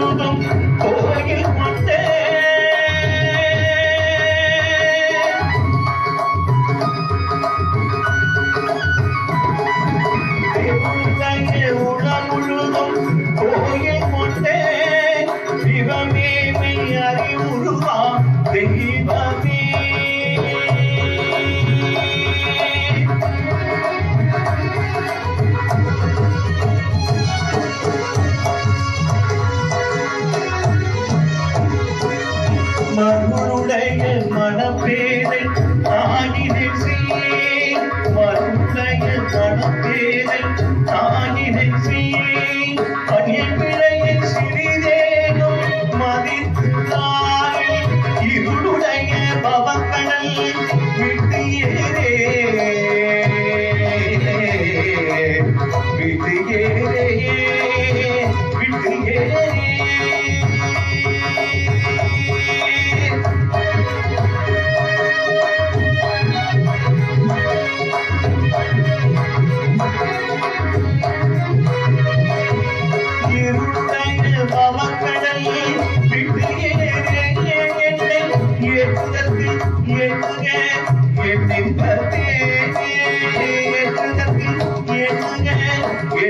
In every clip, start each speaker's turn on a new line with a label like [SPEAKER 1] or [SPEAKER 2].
[SPEAKER 1] Oh, I get one thing.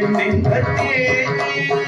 [SPEAKER 1] ನಿನ್ನ ತೇಜಿ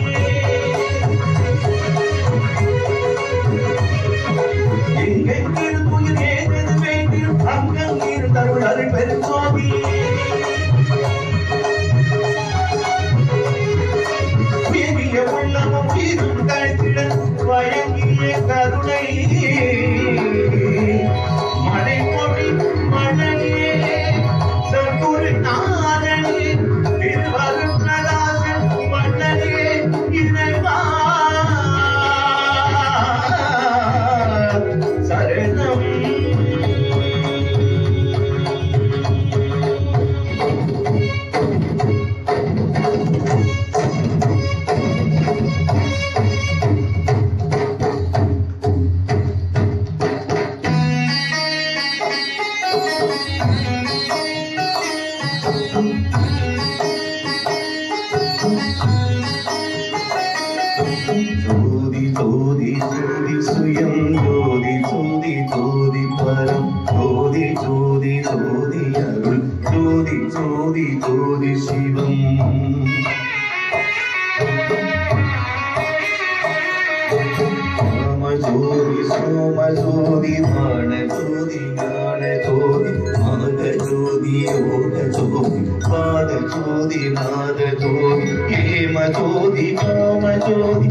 [SPEAKER 1] ചോതി ചോതി ചോതി സ്വയം ചോതി ചോതി ചോതി പരം. ചോതി ചോതി ചോതി അരുൾ. ചോതി ചോതി ചോതി ശിവം. ജ്യോതി സോമ ജ്യോതി പ്രാണ ജ്യോതി ജ്ഞാന ജ്യോതി മാത ജ്യോതി യോഗ ജ്യോതി പാദ ജ്യോതി നാദ ജ്യോതി ഹേമ ജ്യോതി കാമ ജ്യോതി